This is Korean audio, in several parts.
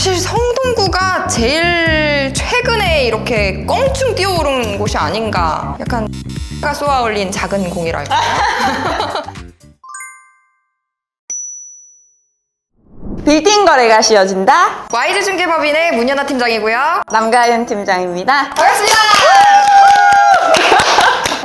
사실 성동구가 제일 최근에 이렇게 껑충 뛰어오른 곳이 아닌가. 약간 가 쏘아 올린 작은 공이랄까. 빌딩 거래가 쉬워진다. YG 중개법인의 문연아 팀장이고요. 남가윤 팀장입니다. 반갑습니다.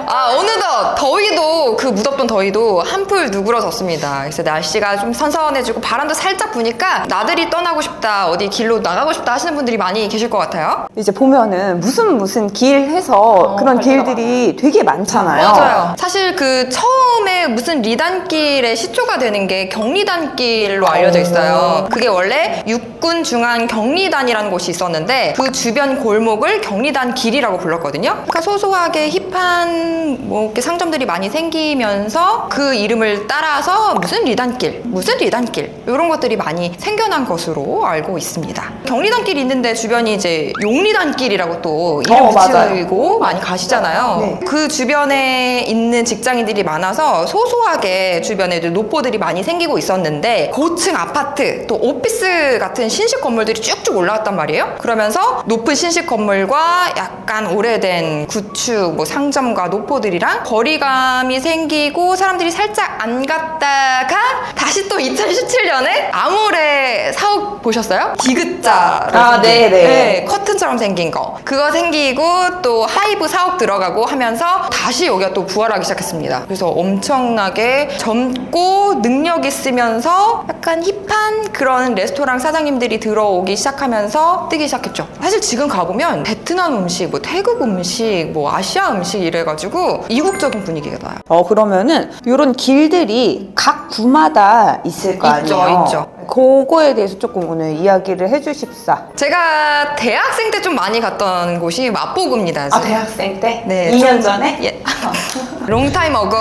아 어느덧 더위도 그 무덥던 더위도 한풀 누그러졌습니다. 그래서 날씨가 좀 선선해지고 바람도 살짝 부니까 나들이 떠나고 싶다 어디 길로 나가고 싶다 하시는 분들이 많이 계실 것 같아요. 이제 보면은 무슨 무슨 길 해서 그런 길들이 되게 많잖아요. 맞아요. 사실 그 처음 에 무슨 리단길의 시초가 되는 게 경리단길로 알려져 있어요. 그게 원래 육군 중앙 경리단이라는 곳이 있었는데 그 주변 골목을 경리단 길이라고 불렀거든요. 그러니까 소소하게 힙한 뭐 이렇게 상점들이 많이 생기면서 그 이름을 따라서 무슨 리단길, 무슨 리단길 이런 것들이 많이 생겨난 것으로 알고 있습니다. 경리단길이 있는데 주변이 이제 용리단길이라고 또 이름 어. 붙이고 많이 가시잖아요. 네. 그 주변에 있는 직장인들이 많아서 소소하게 주변에 이제 노포들이 많이 생기고 있었는데 고층 아파트 또 오피스 같은 신식 건물들이 쭉쭉 올라왔단 말이에요. 그러면서 높은 신식 건물과 약간 오래된 구축 뭐 상점과 노포들이랑 거리감이 생기고 사람들이 살짝 안 갔다가 다시 또 2017년에 아모레 사옥 보셨어요? 디귿자로 아, 생긴. 네, 네. 커튼처럼 생긴 거 그거 생기고 또 하이브 사옥 들어가고 하면서 다시 여기가 또 부활하기 시작했습니다 그래서 엄 청나게 젊고 능력 있으면서 약간 힙 한 그런 레스토랑 사장님들이 들어오기 시작하면서 뜨기 시작했죠 사실 지금 가보면 베트남 음식 뭐 태국 음식 뭐 아시아 음식 이래가지고 이국적인 분위기가 나요 어 그러면은 이런 길들이 각 구마다 있을 거 있죠, 아니에요. 있죠. 그거에 대해서 조금 오늘 이야기를 해주십사. 제가 대학생 때 좀 많이 갔던 곳이 마포구입니다 아 대학생 때? 네, 2년 좀- 전에? 예. 롱타임 어고.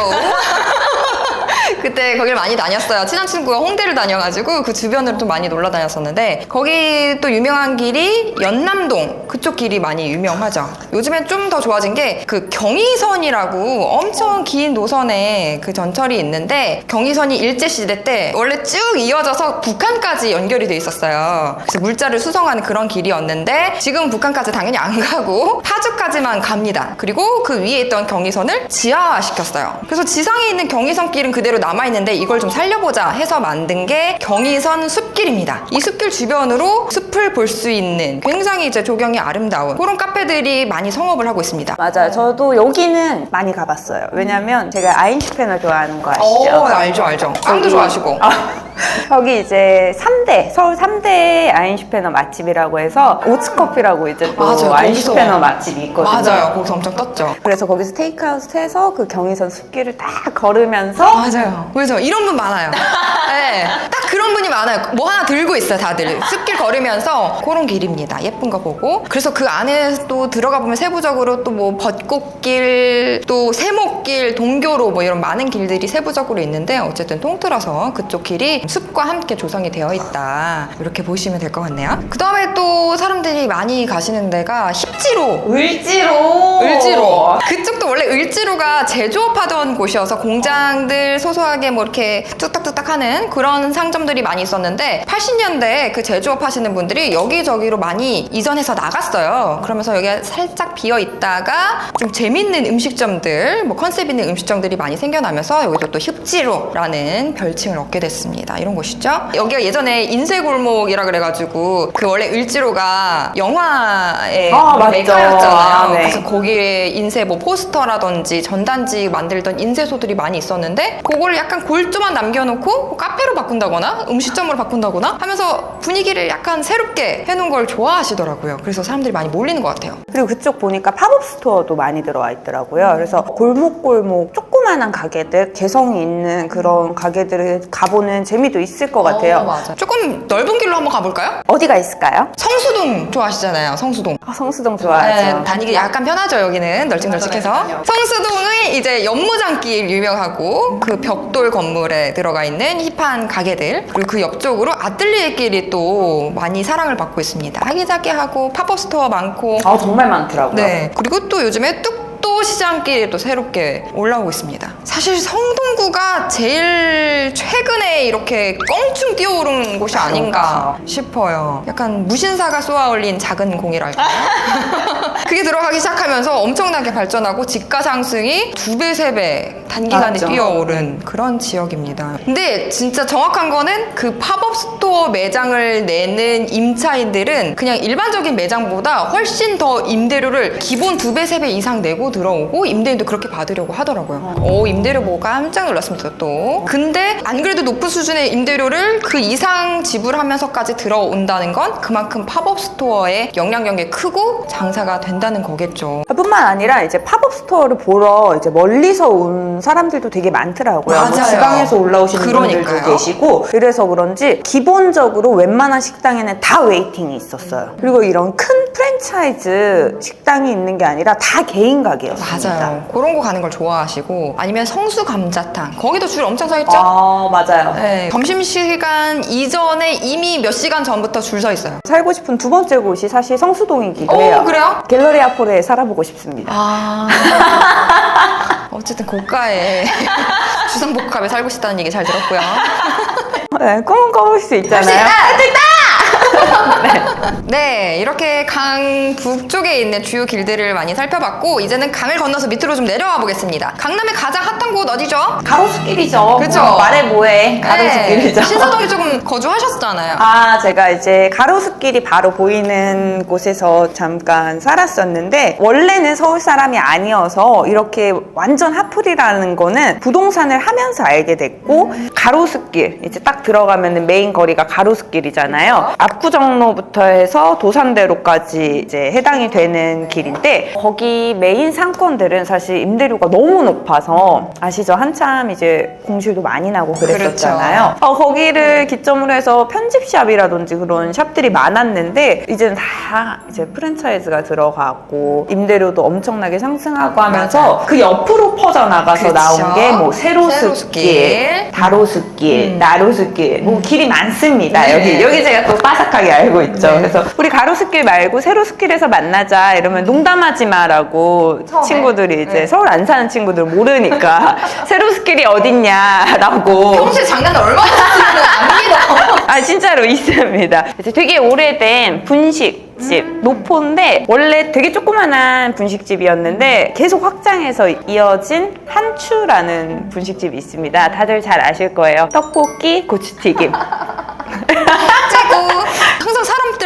그때 거기를 많이 다녔어요. 친한 친구가 홍대를 다녀가지고 그 주변으로 좀 많이 놀러 다녔었는데 거기 또 유명한 길이 연남동 그쪽 길이 많이 유명하죠. 요즘엔 좀 더 좋아진 게 그 경의선이라고 엄청 긴 노선에 그 전철이 있는데 경의선이 일제 시대 때 원래 쭉 이어져서 북한까지 연결이 돼 있었어요. 그래서 물자를 수송하는 그런 길이었는데 지금 북한까지 당연히 안 가고 파주까지만 갑니다. 그리고 그 위에 있던 경의선을 지하화시켰어요. 그래서 지상에 있는 경의선 길은 그대로 남아 있는데 이걸 좀 살려보자 해서 만든 게 경의선 숲길입니다. 이 숲길 주변으로 숲을 볼 수 있는 굉장히 이제 조경이 아름다운 그런 카페들이 많이 성업을 하고 있습니다. 맞아요. 저도 여기는 많이 가봤어요. 왜냐면 제가 아인슈페너 좋아하는 거 아시죠? 어, 알죠, 알죠. 빵도 좋아하시고. 아, 여기 이제 3대, 서울 3대 아인슈페너 맛집이라고 해서 오츠커피라고 이제 또 맞아요, 거기서. 아인슈페너 맛집이 있거든요. 맞아요. 거기서 엄청 떴죠. 그래서 거기서 테이크아웃 해서 그 경의선 숲길을 딱 걸으면서 맞아요. 그래서 이런 분 많아요. 네, 딱 그런 분이 많아요. 뭐 하나 들고 있어요, 다들. 숲길 걸으면서 그런 길입니다. 예쁜 거 보고. 그래서 그 안에 또 들어가 보면 세부적으로 또 뭐 벚꽃길, 또 세목길, 동교로 뭐 이런 많은 길들이 세부적으로 있는데 어쨌든 통틀어서 그쪽 길이 숲과 함께 조성이 되어 있다. 이렇게 보시면 될 것 같네요. 그 다음에 또 사람들이 많이 가시는 데가 힙지로. 을지로 을지로 그쪽도 원래 을지로가 제조업하던 곳이어서 공장들 소소하게 뭐 이렇게 뚝딱뚝딱 하는 그런 상점들이 많이 있었는데 80년대에 그 제조업 하시는 분들이 여기저기로 많이 이전해서 나갔어요 그러면서 여기가 살짝 비어 있다가 좀 재밌는 음식점들 뭐 컨셉 있는 음식점들이 많이 생겨나면서 여기도 또 힙지로라는 별칭을 얻게 됐습니다 이런 곳이죠 여기가 예전에 인쇄골목이라 그래가지고 그 원래 을지로가 영화에 아. 메카였잖아요 아, 네. 그래서 거기에 인쇄 뭐 포스터라든지 전단지 만들던 인쇄소들이 많이 있었는데 그걸 약간 골조만 남겨놓고 뭐 카페로 바꾼다거나 음식점으로 바꾼다거나 하면서 분위기를 약간 새롭게 해놓은 걸 좋아하시더라고요. 그래서 사람들이 많이 몰리는 것 같아요. 그리고 그쪽 보니까 팝업 스토어도 많이 들어와 있더라고요. 그래서 골목골목 조그만한 가게들, 개성이 있는 그런 가게들을 가보는 재미도 있을 것 같아요. 어, 맞아. 조금 넓은 길로 한번 가볼까요? 어디가 있을까요? 성수동 좋아하시잖아요. 성수동. 아, 성수동 좋아하죠. 네, 다니기 약간 편하죠 여기는 널찍널찍해서 성수동의 이제 연무장길 유명하고 그 벽돌 건물에 들어가 있는 힙한 가게들 그리고 그 옆쪽으로 아뜰리에 길이 또 많이 사랑을 받고 있습니다. 아기자기하고 팝업 스토어 많고. 아, 정말 많더라고요. 네. 그리고 또 요즘에 뚝 도 시장길이 또 새롭게 올라오고 있습니다. 사실 성동구가 제일 최근에 이렇게 껑충 뛰어오른 곳이 아닌가 싶어요. 약간 무신사가 쏘아 올린 작은 공이랄까. 그게 들어가기 시작하면서 엄청나게 발전하고 집가 상승이 두 배, 세 배 단기간에 맞죠. 뛰어오른 그런 지역입니다. 근데 진짜 정확한 거는 그 팝업 스토어 매장을 내는 임차인들은 그냥 일반적인 매장보다 훨씬 더 임대료를 기본 두 배, 세 배 이상 내고 들어 오고 임대인도 그렇게 받으려고 하더라고요. 오, 임대료 보고 깜짝 놀랐습니다, 또. 근데 안 그래도 높은 수준의 임대료를 그 이상 지불하면서까지 들어온다는 건 그만큼 팝업 스토어의 영향력이 크고 장사가 된다는 거겠죠. 뿐만 아니라 이제 팝업 스토어를 보러 이제 멀리서 온 사람들도 되게 많더라고요. 뭐 맞아요. 지방에서 올라오시는 그러니까요. 분들도 계시고 그래서 그런지 기본적으로 웬만한 식당에는 다 웨이팅이 있었어요. 그리고 이런 큰 프랜차이즈 식당이 있는 게 아니라 다 개인 가게였습니다. 맞아요. 그런 거 가는 걸 좋아하시고 아니면 성수 감자탕 거기도 줄 엄청 서 있죠. 아 맞아요. 네, 점심시간 이전에 이미 몇 시간 전부터 줄 서 있어요. 살고 싶은 두 번째 곳이 사실 성수동이기도 오, 해요. 그래요? 갤러리 아폴에 살아보고 싶습니다. 아. 어쨌든 고가의 주상복합에 살고 싶다는 얘기 잘 들었고요. 네, 꿈은 꿔볼 수 있잖아요. 네, 이렇게 강 북쪽에 있는 주요 길들을 많이 살펴봤고 이제는 강을 건너서 밑으로 좀 내려와 보겠습니다. 강남의 가장 핫한 곳 어디죠? 가로수길이죠. 그쵸? 뭐 말해 뭐해. 가로수길이죠. 네, 신사동에 조금 거주하셨잖아요. 아, 제가 이제 가로수길이 바로 보이는 곳에서 잠깐 살았었는데, 원래는 서울 사람이 아니어서 이렇게 완전 핫플이라는 거는 부동산을 하면서 알게 됐고, 가로수길, 이제 딱 들어가면 메인 거리가 가로수길이잖아요. 압구정 로부터 해서 도산대로까지 이제 해당이 되는 길인데, 거기 메인 상권들은 사실 임대료가 너무 높아서, 아시죠? 한참 이제 공실도 많이 나고 그랬었잖아요. 어, 거기를 기점으로 해서 편집샵이라든지 그런 샵들이 많았는데 이제는 다 이제 프랜차이즈가 들어가고 임대료도 엄청나게 상승하고 하면서 맞아요. 그 옆으로 퍼져나가서 그쵸. 나온 게 뭐 세로숲길, 세로숲길. 다로숲길, 음. 나로숲길 뭐 길이 많습니다. 네. 여기 여기 제가 또 빠삭하게 알고 있죠. 네. 그래서 우리 가로수길 말고 세로숲길에서 만나자 이러면 농담하지 마라고 처음에? 친구들이 이제 네. 서울 안 사는 친구들 모르니까 세로숲길이 어딨냐라고 평소에 장난을 얼마나 치는 안 믿어. 아 진짜로 있습니다. 그래서 되게 오래된 분식 집 노포인데 원래 되게 조그만한 분식집이었는데 계속 확장해서 이어진 한추라는 분식집이 있습니다. 다들 잘 아실 거예요. 떡볶이, 고추튀김.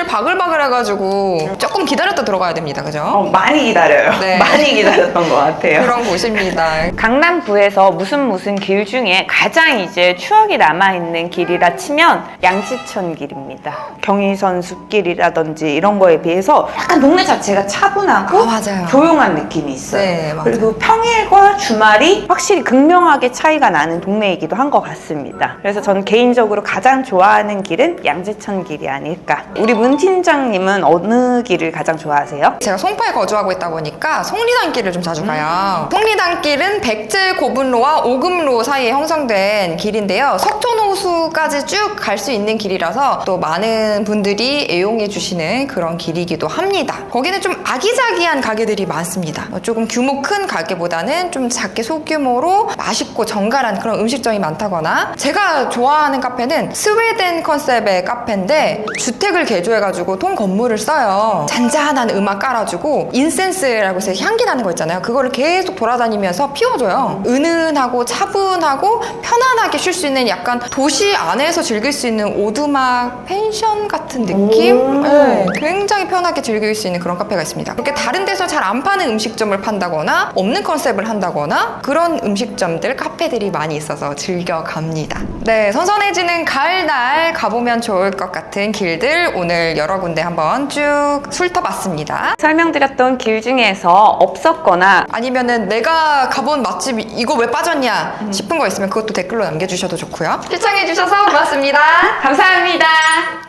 바글바글 해가지고 조금 기다렸다 들어가야 됩니다. 그죠? 어, 많이 기다려요. 네. 많이 기다렸던 것 같아요. 그런 곳입니다. 강남구에서 무슨 무슨 길 중에 가장 이제 추억이 남아있는 길이라 치면 양지천 길입니다. 경의선 숲길이라든지 이런 거에 비해서 약간 동네 자체가 차분하고 아, 맞아요. 조용한 느낌이 있어요. 네, 맞아요. 그리고 평일과 주말이 확실히 극명하게 차이가 나는 동네이기도 한 것 같습니다. 그래서 저는 개인적으로 가장 좋아하는 길은 양지천 길이 아닐까. 우리 문 팀장님은 어느 길을 가장 좋아하세요? 제가 송파에 거주하고 있다 보니까 속리단길을 좀 자주 가요. 속리단길은 백제 고분로와 오금로 사이에 형성된 길인데요. 석촌호수까지 쭉 갈 수 있는 길이라서 또 많은 분들이 애용해 주시는 그런 길이기도 합니다. 거기는 좀 아기자기한 가게들이 많습니다. 뭐 조금 규모 큰 가게보다는 좀 작게 소규모로 맛있고 정갈한 그런 음식점이 많다거나 제가 좋아하는 카페는 스웨덴 컨셉의 카페인데 주택을 개조해가 지고 통 건물을 써요. 잔잔한 음악 깔아주고 인센스라고 해서 향기 나는 거 있잖아요. 그거를 계속 돌아다니면서 피워줘요. 은은하고 차분하고 편안하게 쉴 수 있는 약간 도시 안에서 즐길 수 있는 오두막 펜션 같은 느낌? 오. 네, 굉장히 편하게 즐길 수 있는 그런 카페가 있습니다. 그렇게 다른 데서 잘 안 파는 음식점을 판다거나 없는 컨셉을 한다거나 그런 음식점들, 카페들이 많이 있어서 즐겨 갑니다. 네, 선선해지는 가을날 가보면 좋을 것 같은 길들 오늘 여러 군데 한번 쭉 훑어봤습니다. 설명드렸던 길 중에서 없었거나 아니면은 내가 가본 맛집 이거 왜 빠졌냐 싶은 거 있으면 그것도 댓글로 남겨주셔도 좋고요. 시청해주셔서 고맙습니다. 감사합니다.